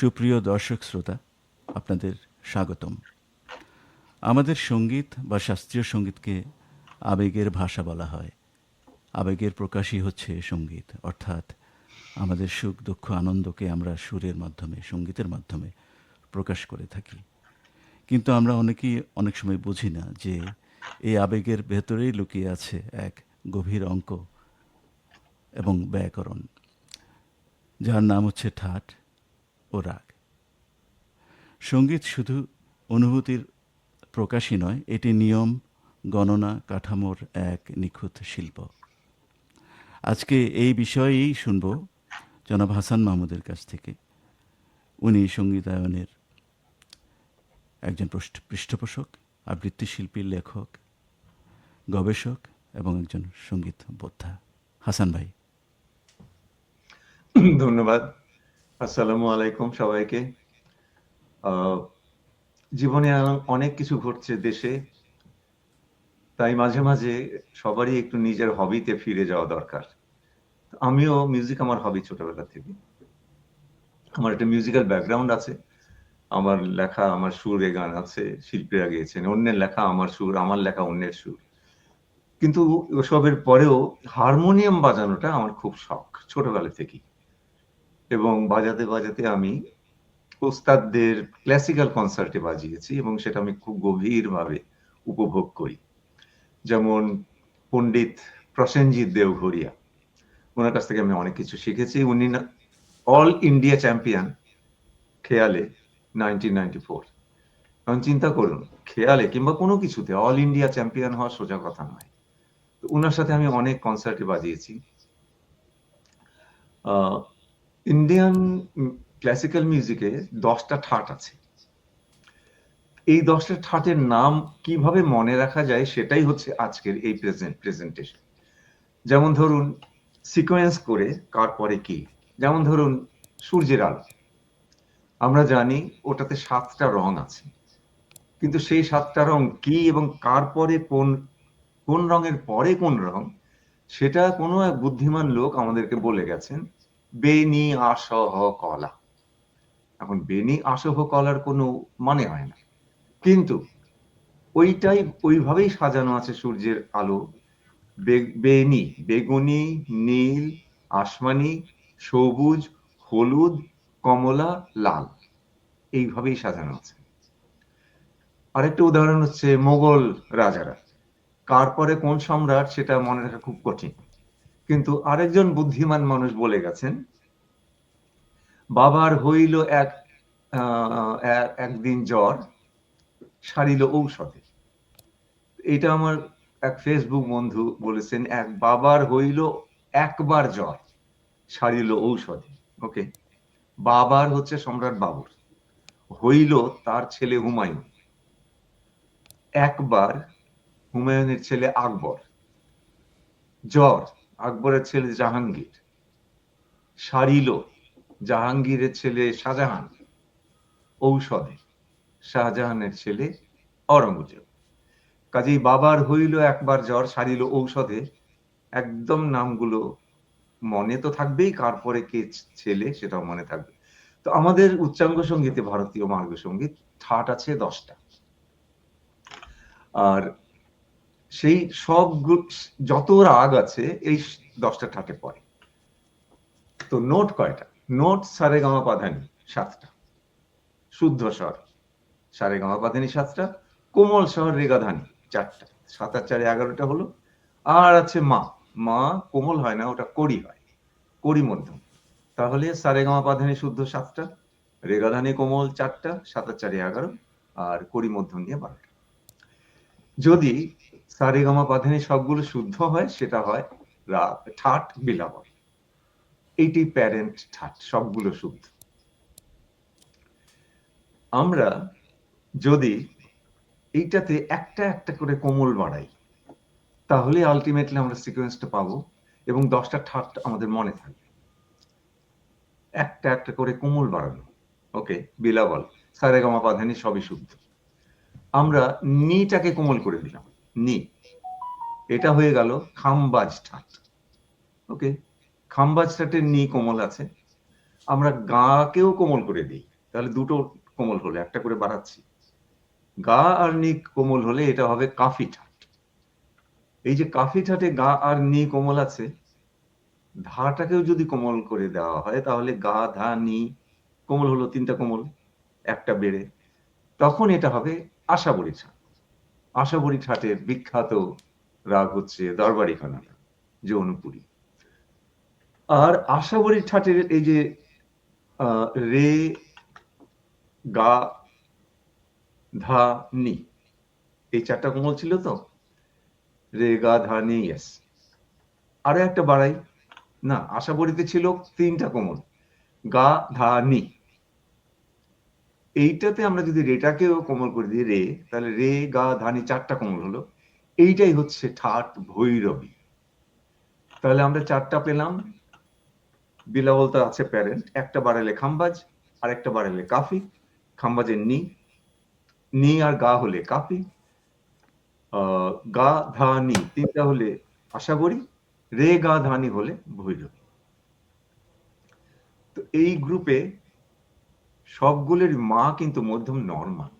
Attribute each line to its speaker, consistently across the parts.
Speaker 1: সুপ্রিয় দর্শক শ্রোতা, আপনাদের স্বাগতম। আমাদের সংগীত বা শাস্ত্রীয় সঙ্গীতকে আবেগের ভাষা বলা হয়। আবেগের প্রকাশই হচ্ছে সংগীত, অর্থাৎ আমাদের সুখ, দুঃখ, আনন্দকে আমরা সুরের মাধ্যমে, সঙ্গীতের মাধ্যমে প্রকাশ করে থাকি। কিন্তু আমরা অনেকেই অনেক সময় বুঝি না যে এই আবেগের ভেতরেই লুকিয়ে আছে এক গভীর অঙ্ক এবং ব্যাকরণ, যার নাম হচ্ছে ঠাট। ও রাগ। সংগীত শুধু অনুভূতির প্রকাশই নয়, এটি নিয়ম, গণনা, কাঠামোর এক নিখুঁত শিল্প। আজকে এই বিষয়েই শুনব জনাব হাসান মাহমুদের কাছ থেকে। উনি সঙ্গীতায়নের একজন পৃষ্ঠপোষক আবৃত্তি শিল্পী লেখক, গবেষক এবং একজন সংগীত বোদ্ধা। হাসান ভাই।
Speaker 2: ধন্যবাদ। আসসালামু আলাইকুম সবাইকে। জীবনে অনেক কিছু ঘটছে দেশে। তাই মাঝে মাঝে সবারই একটু নিজের হবিতে ফিরে যাওয়া দরকার। আমিও মিউজিক আমার হবি ছোটবেলা থেকে। আমার একটা মিউজিক্যাল ব্যাকগ্রাউন্ড আছে। আমার লেখা আমার সুরে গান আছে, শিল্পীরা গেয়েছেন। অন্যের লেখা আমার সুর, আমার লেখা অন্যের সুর। কিন্তু ওসবের পরেও হারমোনিয়াম বাজানোটা আমার খুব শখ ছোটবেলা থেকেই। এবং বাজাতে বাজাতে আমি ওস্তাদদের ক্লাসিক্যাল কনসার্টে বাজিয়েছি এবং সেটা আমি খুব গভীরভাবে উপভোগ করি। যেমন পণ্ডিত প্রসেনজিৎ দেওঘরিয়া, ওনার কাছ থেকে আমি অনেক কিছু শিখেছি। উনি অল ইন্ডিয়া চ্যাম্পিয়ন খেয়ালে নাইনটিন নাইনটি ফোর চিন্তা করুন, খেয়ালে কিংবা কোনো কিছুতে অল ইন্ডিয়া চ্যাম্পিয়ন হওয়া সোজা কথা নয়। তো ওনার সাথে আমি অনেক কনসার্টে বাজিয়েছি। ইন্ডিয়ান ক্লাসিক্যাল মিউজিকে দশটা ঠাট আছে। এই দশটা ঠাটের নাম কীভাবে মনে রাখা যায় সেটাই হচ্ছে আজকের এই প্রেজেন্ট প্রেজেন্টেশন যেমন ধরুন সিকোয়েন্স করে কার পরে কি? যেমন ধরুন, সূর্যের আলো। আমরা জানি ওটাতে সাতটা রং আছে। কিন্তু সেই সাতটা রং কি এবং কার পরে কোন কোন রঙের পরে কোন রং, সেটা কোনো এক বুদ্ধিমান লোক আমাদেরকে বলে গেছেন। বেনি আসহ কলা। এখন বেনি আসহ কলার কোনো মানে হয় না। কিন্তু ওইটাই ওইভাবেই সাজানো আছে সূর্যের আলো। বেনি, বেগুনি, নীল, আসমানি, সবুজ, হলুদ, কমলা, লাল। এইভাবেই সাজানো আছে। আরেকটা উদাহরণ হচ্ছে মোগল রাজারা। কার পরে কোন সম্রাট সেটা মনে রাখা খুব কঠিন। কিন্তু আরেকজন বুদ্ধিমান মানুষ বলে গেছেন, বাবার হইল এক একদিন জ্বর, সারিল ঔষধে। এটা আমার এক ফেসবুক বন্ধু বলেছেন, এক বাবার হইল একবার জ্বর, সারিল ঔষধে। ওকে বাবার হচ্ছে সম্রাট বাবর। হইল তার ছেলে হুমায়ুন। একবার হুমায়ুনের ছেলে আকবর। জ্বর। আকবরের ছেলে জাহাঙ্গীর। সারিল, জাহাঙ্গীরের ছেলে শাহজাহান। ঔষধে, শাহজাহানের ছেলে অরঙ্গজেব কাজেই বাবার হইল একবার জ্বর, সারিল ঔষধে। একদম নামগুলো মনে তো থাকবেই কার পরে কে ছেলে সেটাও মনে থাকবে। তো আমাদের উচ্চাঙ্গ সঙ্গীতে ভারতীয় মার্গ সংগীত ঠাট আছে দশটা। আর সেই সব যত রাগ আছে, এই দশটা ঠাটে পড়ে। তো নোট কয়টা? নোট সারে গামা পাধানি সাতটা। শুদ্ধ স্বর সারে গামা পাধানি সাতটা, কোমল স্বর রেগাধানি চারটা। সাত আর চারে এগারোটা হলো। আর আছে মা। মা কোমল হয় না, ওটা কড়ি হয়। কড়ি মধ্যম। তাহলে সারে গামা পাধানি শুদ্ধ সাতটা, রেগাধানি কোমল চারটা, সাত আর চারে এগারো, আর কড়ি মধ্যম নিয়ে বারোটা। যদি সারেগামা পাধানি সবগুলো শুদ্ধ হয়, সেটা হয় রাগ ঠাট বিলাবল এইটি প্যারেন্ট ঠাট, সবগুলো শুদ্ধ। আমরা যদি এইটাতে একটা একটা করে কোমল বাড়াই, তাহলে আলটিমেটলি আমরা সিকোয়েন্সটা পাবো এবং দশটা ঠাট আমাদের মনে থাকবে। একটা একটা করে কোমল বাড়ানো। ওকে বিলাবল সারেগামা পাধানি সবই শুদ্ধ। আমরা নিটাকে কোমল করে দিলাম নি। এটা হয়ে গেল খামবাজ ঠাট। ওকে খামবাজ ঠাটের নি কোমল আছে। আমরা গাকেও কোমল করে দিই। তাহলে দুটো কোমল হলে, একটা করে বাড়াচ্ছি। গা আর নি কোমল হলে এটা হবে কাফি ঠাট। এই যে কাফি ঠাটে গা আর নি কোমল আছে, ধাটাকেও যদি কোমল করে দেওয়া হয়, তাহলে গা, ধা, নি কোমল হলো তিনটা কোমল, একটা বেড়ে। তখন এটা হবে আশাবরী ঠাট। আশাবরী ঠাটের বিখ্যাত রাগ হচ্ছে দরবারি খানা যৌনপুরী আর আশাবরী ঠাটের এই যে রে, গা, ধা, নি, এই চারটা কোমল ছিল তো? রে, গা, ধা, নি ইয়েস আরও একটা বাড়াই। না আশাবরীতে ছিল তিনটা কোমল। গা, ধা, নি। এইটাতে আমরা যদি রেটাকেও কোমল করে দিই, রে, তাহলে রে, গা ধানি চারটা কোমল হলো। এইটাই হচ্ছে ঠাট ভৈরবী। তাহলে আমরা চারটা পেলাম। বিলাবল তো আছে প্যারেন্ট। একটা বাড়ালে খাম্বাজ আর একটা বাড়ালে কাফি। খাম্বাজের নি। নি আর গা হলে কাফি। গা, ধা, নি, তিনটা হলে আশা করি রে, গা ধানি হলে ভৈরবী। তো এই গ্রুপে সবগুলোর মা কিন্তু মধ্যম নর্মাল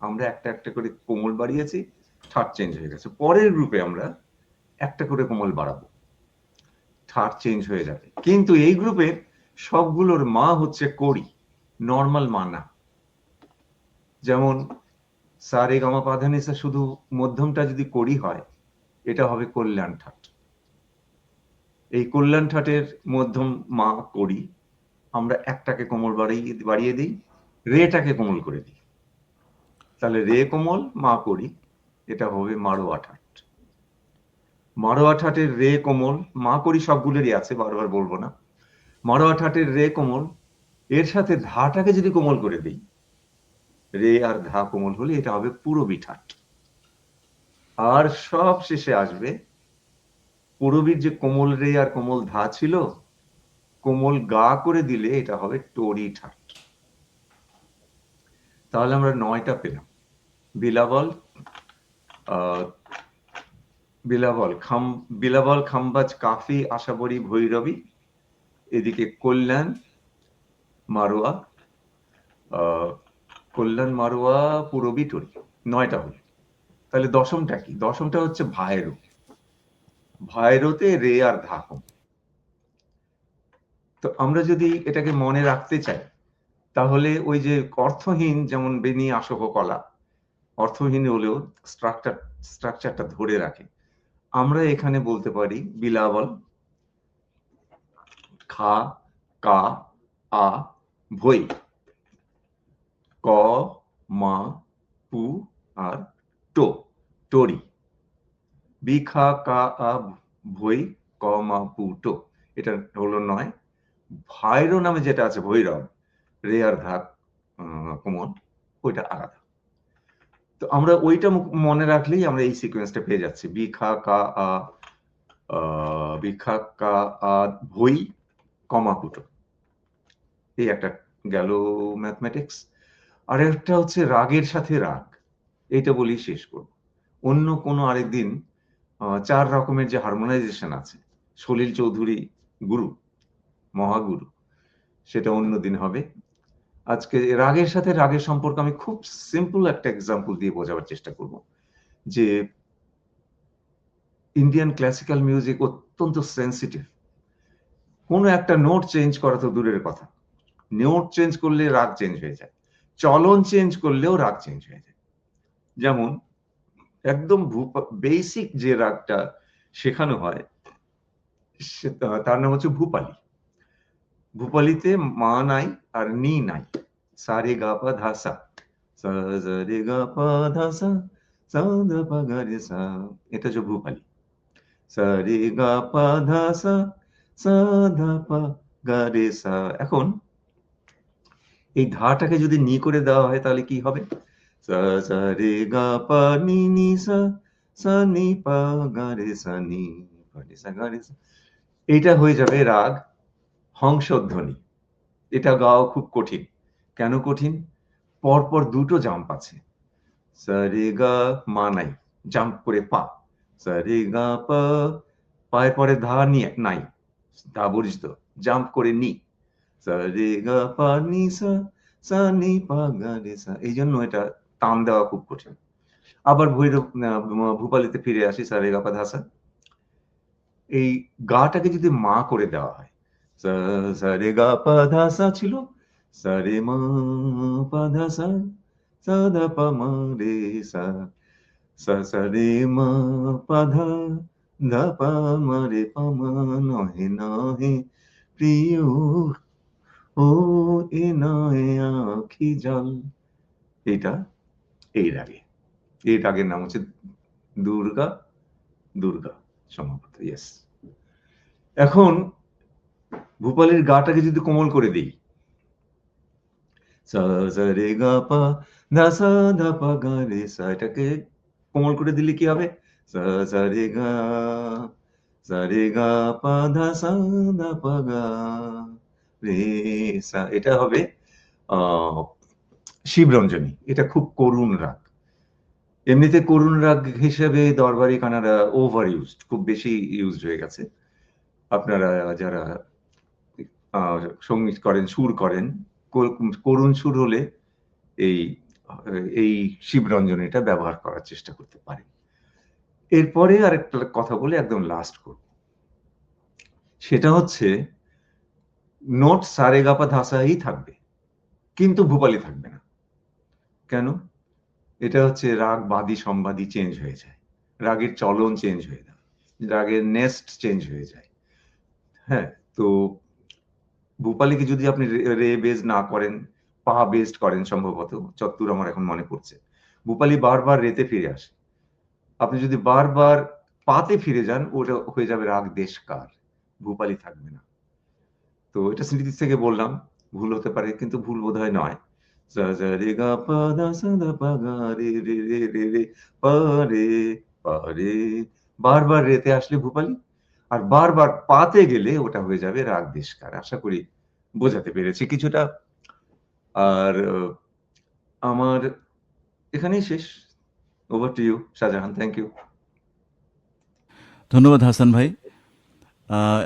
Speaker 2: আমরা একটা একটা করে কোমল বাড়িয়েছি ঠাট চেঞ্জ হয়ে গেছে। পরের গ্রুপে আমরা একটা করে কোমল বাড়াবো। ঠাট চেঞ্জ হয়ে যাবে। কিন্তু এই গ্রুপের সবগুলোর মা হচ্ছে কড়ি নর্মাল মা না। যেমন সারে গামা পাধানিসা শুধু মধ্যমটা যদি করি হয়, এটা হবে কল্যাণ ঠাট। এই কল্যাণ ঠাটের মধ্যম মা কড়ি আমরা একটাকে কোমল বাড়িয়ে বাড়িয়ে দিই, রেটাকে কোমল করে দিই। তাহলে রে কোমল, মা করি, এটা হবে মারোয়া ঠাট মারোয়া ঠাটের রে কোমল, মা করি সবগুলোরই আছে, বারবার বলব না। মারোয়া ঠাটের রে কোমল, এর সাথে ধাটাকে যদি কোমল করে দিই, রে আর ধা কোমল হলে এটা হবে পুরবি ঠাট আর সব শেষে আসবে, পুরবীর যে কোমল রে আর কোমল ধা ছিল কোমল গা করে দিলে এটা হবে টরি ঠাট। তাহলে আমরা নয়টা পেলাম। বিলাবল বিলাবল, খাম, বিলাবল, খাম্বাজ, কাফি, আশাবরী, ভৈরবী, এদিকে কল্যাণ, মারোয়া কল্যাণ, মারোয়া, পুরবী, টরি। নয়টা হলো। তাহলে দশমটা কি? দশমটা হচ্ছে ভাইরো। ভাইরোতে রে আর ধাকম তো আমরা যদি এটাকে মনে রাখতে চাই, তাহলে ওই যে অর্থহীন যেমন বেনি আসহ কলা অর্থহীন হলেও স্ট্রাকচার স্ট্রাকচারটা ধরে রাখে। আমরা এখানে বলতে পারি বিলাবল, খা, কা, আ ভই ক, মা, পু, আর, টো, টরি। বিখা কা, আ ভই ক, মা, পু, টো। এটা হলো নয়। ভাইরো নামে যেটা আছে, ভৈরব, রেয়ার ধাক কোমল ওইটা আলাদা। তো আমরা ওইটা মনে রাখলেই আমরা এই সিকোয়েন্সটা পেয়ে যাচ্ছি। বিখা কা আ বিখা কা আ ভই কমা কুটো। এই একটা গেল ম্যাথমেটিক্স আর একটা হচ্ছে রাগের সাথে রাগ। এইটা বলি শেষ করব। অন্য কোনো আরেকদিন চার রকমের যে হারমোনাইজেশন আছে, সলিল চৌধুরী গুরু মহাগুরু, সেটা অন্য দিন হবে। আজকে রাগের সাথে রাগের সম্পর্ক আমি খুব সিম্পল একটা এক্সাম্পল দিয়ে বোঝাবার চেষ্টা করব, যে ইন্ডিয়ান ক্লাসিক্যাল মিউজিক অত্যন্ত সেন্সিটিভ কোনো একটা নোট চেঞ্জ করা তো দূরের কথা। নোট চেঞ্জ করলে রাগ চেঞ্জ হয়ে যায়। চলন চেঞ্জ করলেও রাগ চেঞ্জ হয়ে যায়। যেমন, একদম বেসিক যে রাগটা শেখানো হয় তার নাম হচ্ছে ভূপালি। ভূপালিতে মা নাই আর নি নাই। সারে গা পা ধা সা। সা সা রে গা পা ধা সা সা পা গা রে সা। এটা হচ্ছে ভূপালি। সা রে গা পা ধা সা সা পা গা রে সা। এখন এই ধাটাকে যদি নি করে দেওয়া হয় তাহলে কি হবে? সা সা রে গা পা নি নি সা সা নি পা গা রে সা, নি পা রে সা, গা রে সা। এইটা হয়ে যাবে রাগ। হংসধ্বনি। এটা গাও খুব কঠিন। কেন কঠিন? পরপর দুটো জাম্প আছে। সারে গা মা নাই জাম্প করে পা। সারে গা পা, পায়ের পরে ধা নিয়ে নাই। ধা বরিষ্ঠ জাম্প করে নি। সা রে গা পা নি সা নি পা গা রে সা। এই জন্য এটা তান দেওয়া খুব কঠিন। আবার ভৈরব ভূপালিতে ফিরে আসি সা রে গা পা ধাসা এই গাটাকে যদি মা করে দেওয়া হয় সা সা রে গা পা ধা সা ছিল সা রে মা পা ধা সা সা ধা মা রে সা সা সা রে মা পা ধা ধা মা রে পা মা নহে নহে প্রিয় ও এ নয় আখি জল এটা এই রাগে। এই রাগের নাম হচ্ছে দুর্গা দুর্গা সম্ভবত ইয়েস এখন ভূপালের গাটাকে যদি কোমল করে দিই। রে, গা, পা পা, গা, রে, সা, এটাকে কোমল করে দিলে কি হবে? রে, গা রে, গা, পা, ধা পা, গা, রে, সা, এটা হবে শিবরঞ্জনী। এটা খুব করুণ রাগ। এমনিতে করুণ রাগ হিসেবে দরবারি কানাডা ওভার ইউজড খুব বেশি ইউজড হয়ে গেছে। আপনারা যারা সংগীত করেন, সুর করেন। করুণ সুর হলে এই এই শিবরঞ্জন এটা ব্যবহার করার চেষ্টা করতে পারেন এরপরে আরেকটা কথা বলে একদম লাস্ট করব। সেটা হচ্ছে নোট সারেগাপা ধাসাই থাকবে, কিন্তু ভূপালি থাকবে না। কেন? এটা হচ্ছে রাগ বাদী সম্বাদী চেঞ্জ হয়ে যায়। রাগের চলন চেঞ্জ হয়ে যায়। রাগের নেস্ট চেঞ্জ হয়ে যায়। হ্যাঁ তো ভূপালিকে যদি আপনি রে- বেজ না করেন, পা বেসড করেন সম্ভবত, চত্বর আমার এখন মনে পড়ছে। ভূপালি বারবার রেতে ফিরে আসে। আপনি যদি বারবার পাতে ফিরে যান, ওটা হয়ে যাবে রাগ দেশকার। ভূপালি থাকবে না। তো এটা স্মৃতি থেকে বললাম, ভুল হতে পারে, কিন্তু ভুল বোধ হয় নয় রে, গা, পা ধা সা ধা পা, গা, রে রে রে রে রে, পা রে পা, রে। বারবার রেতে আসলে ভূপালি? আর বারবার পাতে গেলে ওটা হয়ে যাবে রাগ দেশকার আশা করি বোঝাতে পেরেছি কিছুটা। আর আমার এখানেই শেষ। Over to you Shahjahan thank you
Speaker 1: ধন্যবাদ হাসান ভাই।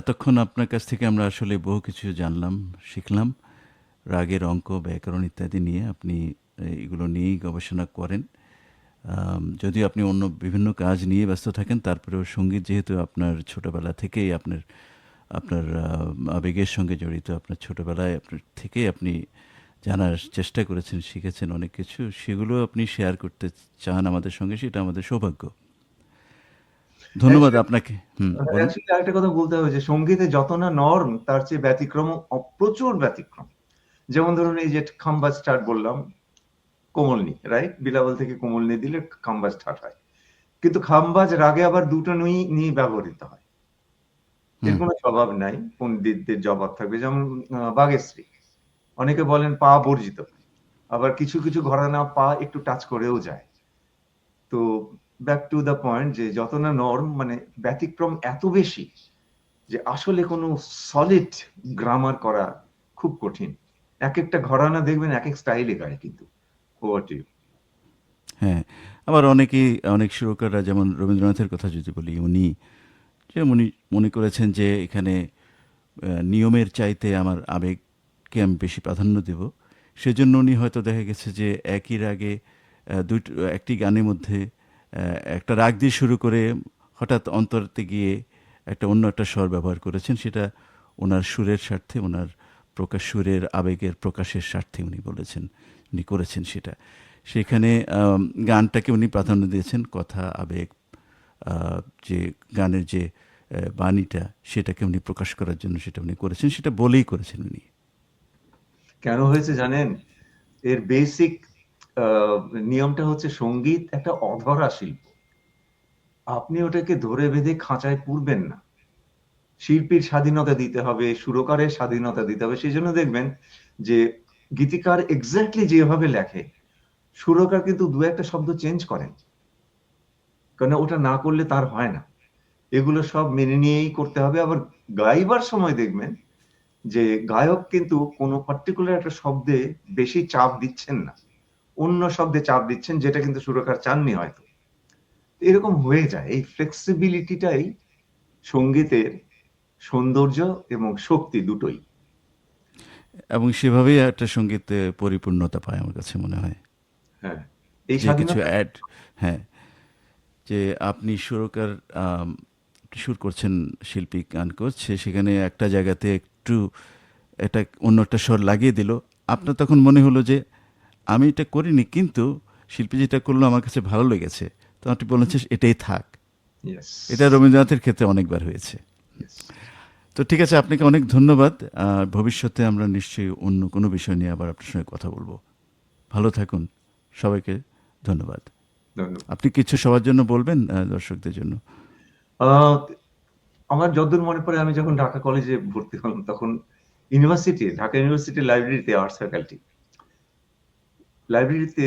Speaker 1: এতক্ষণ আপনার কাছ থেকে আমরা আসলে বহু কিছু জানলাম, শিখলাম। রাগের অঙ্ক, ব্যাকরণ ইত্যাদি নিয়ে আপনি এগুলো নিয়েই গবেষণা করেন। যদিও আপনি অন্য বিভিন্ন কাজ নিয়ে ব্যস্ত থাকেন তারপরেও সংগীত যেহেতু আপনার ছোটবেলা থেকেই আপনার আপনার আবেগের সঙ্গে জড়িত আপনার ছোটবেলায় আপনার থেকেই আপনি জানার চেষ্টা করেছেন শিখেছেন অনেক কিছু সেগুলো আপনি শেয়ার করতে চান আমাদের সঙ্গে সেটা আমাদের সৌভাগ্য। ধন্যবাদ আপনাকে।
Speaker 2: আরেকটা কথা বলতে হবে যে সঙ্গীতে যত না নর্ম তার চেয়ে ব্যতিক্রম প্রচুর ব্যতিক্রম। যেমন ধরুন এই যে খাম্বা স্টার্ট বললাম কোমলনি রাইট বিলাবল থেকে কোমলনি দিলে খাম্বা স্টার্ট হয়। কিন্তু খাম্বাজ রাগে আবার দুটো নুই নিয়ে ব্যবহৃত হয়। এর কোনো জবাব নাই পণ্ডিতদের জবাব থাকবে। যেমন বাগেশ্রী অনেকে বলেন পা বর্জিত আবার কিছু কিছু ঘরানা পা একটু টাচ করেও যায়। তো ব্যাক টু দ্য পয়েন্ট যে যত না নর্ম মানে ব্যতিক্রম এত বেশি যে আসলে কোনো সলিড গ্রামার করা খুব কঠিন। এক একটা ঘরানা দেখবেন এক এক স্টাইলে গায় কিন্তু।
Speaker 1: হ্যাঁ আবার অনেকেই, অনেক সুরকাররা যেমন রবীন্দ্রনাথের কথা যদি বলি, উনি যে উনি মনে করেছেন যে এখানে নিয়মের চাইতে আমার আবেগকে আমি বেশি প্রাধান্য দেব। সেজন্য উনি হয়তো দেখা গেছে যে একই রাগে দুটো একটি গানের মধ্যে একটা রাগ দিয়ে শুরু করে হঠাৎ অন্তরতে গিয়ে একটা অন্য একটা স্বর ব্যবহার করেছেন, সেটা ওনার সুরের স্বার্থে, ওনার প্রকাশ, সুরের আবেগের প্রকাশের স্বার্থে উনি বলেছেন। উনি করেছেন সেটা। সেখানে গানটাকে উনি প্রাধান্য দিয়েছেন কথা, আবেগ যে গানের যে বাণীটা সেটাকে উনি প্রকাশ করার জন্য সেটা উনি করেছেন, সেটা বলেই করেছেন উনি।
Speaker 2: কেন হয়েছে জানেন? এর বেসিক নিয়মটা হচ্ছে সংগীত একটা অধরা শিল্প। আপনি ওটাকে ধরে বেঁধে খাঁচায় পুরবেন না। শিল্পীর স্বাধীনতা দিতে হবে, সুরকারের স্বাধীনতা দিতে হবে, সেই জন্য দেখবেন যে গীতিকার এক্স্যাক্টলি যেভাবে লেখে, সুরকার কিন্তু দু একটা শব্দ চেঞ্জ করেন। কারণ ওটা না করলে তার হয় না। এগুলো সব মেনে নিয়েই করতে হবে। আবার গাইবার সময় দেখবেন যে গায়ক কিন্তু কোনো পার্টিকুলার একটা শব্দে বেশি চাপ দিচ্ছেন না। অন্য শব্দে চাপ দিচ্ছেন যেটা কিন্তু সুরকার চাননি হয়তো। এরকম হয়ে যায়। এই ফ্লেক্সিবিলিটিটাই সঙ্গীতের সৌন্দর্য এবং শক্তি দুটোই।
Speaker 1: এবং সেভাবেই একটা সঙ্গীতে পরিপূর্ণতা পায় আমার কাছে মনে হয়।
Speaker 2: হ্যাঁ এই
Speaker 1: কিছু অ্যাড হ্যাঁ যে আপনি সুরকার সুর করছেন শিল্পী গান করছে সেখানে একটা জায়গাতে একটু এটা অন্য একটা স্বর লাগিয়ে দিল। আপনার তখন মনে হলো যে আমি এটা করিনি কিন্তু শিল্পী যেটা করল আমার কাছে ভালো লেগেছে। তো আপনি বলেছেন এটাই থাক। এটা রবীন্দ্রনাথের ক্ষেত্রে অনেকবার হয়েছে. তো ঠিক আছে আপনাকে অনেক ধন্যবাদ। আর ভবিষ্যতে আমরা নিশ্চয়ই অন্য কোনো বিষয় নিয়ে আবার আপনার সঙ্গে কথা বলব। ভালো থাকুন। সবাইকে ধন্যবাদ। আপনি কিছু সবার জন্য বলবেন দর্শকদের জন্য?
Speaker 2: আমার যতদূর মনে পড়ে আমি যখন ঢাকা কলেজে ভর্তি হলাম তখন ইউনিভার্সিটি ঢাকা ইউনিভার্সিটি লাইব্রেরিতে আর্টস ফ্যাকাল্টি লাইব্রেরিতে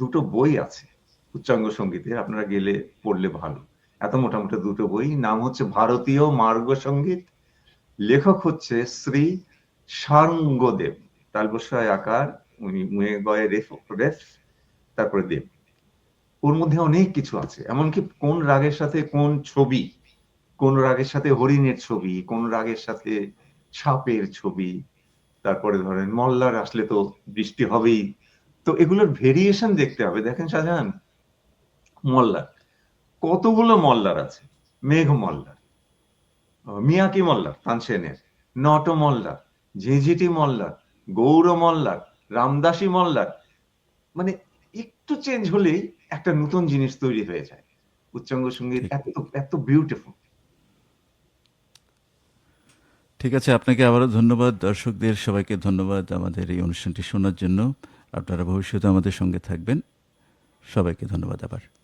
Speaker 2: দুটো বই আছে উচ্চাঙ্গ সঙ্গীতের আপনারা গেলে পড়লে ভালো। এত মোটামুটি দুটো বই নাম হচ্ছে ভারতীয় মার্গ সংগীত লেখক হচ্ছে শ্রী সাঙ্গদেব তালবস্যায় আকার, উনি মুয়ে রেফ তারপরে দেব। ওর মধ্যে অনেক কিছু আছে। এমনকি কোন রাগের সাথে কোন ছবি, কোন রাগের সাথে হরিণের ছবি, কোন রাগের সাথে সাপের ছবি, তারপরে ধরেন মল্লার আসলে তো বৃষ্টি হবেই। তো এগুলোর ভেরিয়েশন দেখতে হবে। দেখেন শাহজাহান, মল্লার। কতগুলো মল্লার আছে? মেঘ মল্লার মিয়াকি মল্লার? তানসেনের নট মল্লার ঝিঝিটি মল্লার গৌর মল্লার রামদাসী মল্লার। মানে একটু চেঞ্জ হলেই একটা নতুন জিনিস তৈরি হয়ে যায়। উচ্চাঙ্গ
Speaker 1: সংগীত
Speaker 2: এত এত বিউটিফুল
Speaker 1: ঠিক আছে আপনাকে আবারও ধন্যবাদ। দর্শকদের সবাইকে ধন্যবাদ আমাদের এই অনুষ্ঠানটি শোনার জন্য। আপনারা ভবিষ্যতে আমাদের সঙ্গে থাকবেন। সবাইকে ধন্যবাদ আবার।